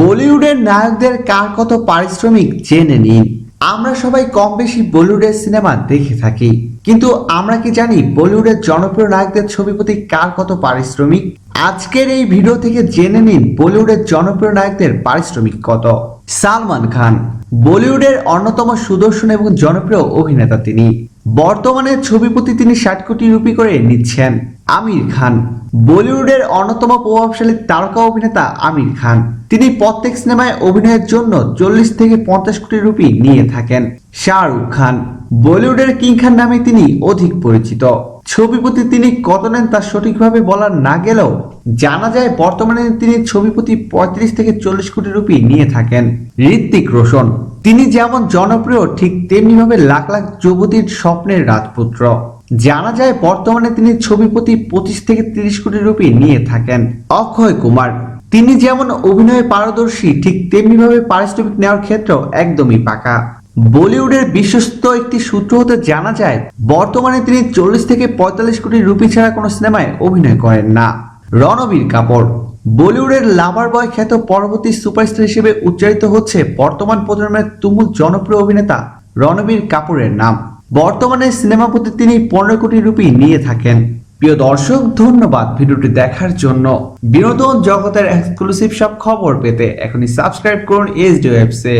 বলিউডের নায়কদের কার কত পারিশ্রমিক জেনে নিন। আমরা সবাই কম বেশি বলিউডের সিনেমা দেখে থাকি। কিন্তু আমরা কি জানি বলিউডের জনপ্রিয় নায়কদের ছবি প্রতি কার কত পারিশ্রমিক? আজকের এই ভিডিও থেকে জেনে নিন বলিউডের জনপ্রিয় নায়কদের পারিশ্রমিক কত। সালমান খান, বলিউডের অন্যতম সুদর্শন এবং জনপ্রিয় অভিনেতা তিনি। বর্তমানে ছবি প্রতি তিনি ষাট কোটি রুপি করে নিচ্ছেন। আমির খান। বলিউডের অন্যতম প্রভাবশালী তারকা অভিনেতা আমির খান। তিনি প্রত্যেক সিনেমায় অভিনয়ের জন্য চল্লিশ থেকে পঞ্চাশ কোটি রুপি নিয়ে থাকেন শাহরুখ খান। বলিউডের কিং খান নামে তিনি অধিক পরিচিত। ছবি প্রতি তিনি কত নেন তা সঠিকভাবে বলা না গেলেও জানা যায় বর্তমানে তিনি ছবি প্রতি পঁয়ত্রিশ থেকে চল্লিশ কোটি রুপি নিয়ে থাকেন। ঋত্বিক রোশন। তিনি যেমন জনপ্রিয়, ঠিক তেমনি ভাবে লাখ লাখ যুবতীর স্বপ্নের রাজপুত্র। জানা যায়, বর্তমানে তিনি ছবি প্রতি পঁচিশ থেকে তিরিশ কোটি রুপি নিয়ে থাকেন। অক্ষয় কুমার। তিনি যেমন অভিনয়ে পারদর্শী, ঠিক তেমনি ভাবে পারিশ্রমিক নেওয়ার ক্ষেত্রেও একদমই পাকা। বলিউডের বিশ্বস্ত একটি সূত্র হতে জানা যায়, বর্তমানে তিনি চল্লিশ থেকে পঁয়তাল্লিশ কোটি রুপি ছাড়া কোনো সিনেমায় অভিনয় করেন না। রণবীর কাপুর। বলিউডের লাভার বয় খ্যাত পরবর্তী সুপারস্টার হিসেবে উচ্চারিত হচ্ছে বর্তমান প্রজন্মের তুমুল জনপ্রিয় অভিনেতা রণবীর কাপুরের নাম। বর্তমানে সিনেমা প্রতি তিনি পনেরো কোটি রুপি নিয়ে থাকেন। প্রিয় দর্শক, ধন্যবাদ ভিডিওটি দেখার জন্য। বিনোদন জগতের এক্সক্লুসিভ সব খবর পেতে এখনই সাবস্ক্রাইব করুন এস ডি ওয়েবসে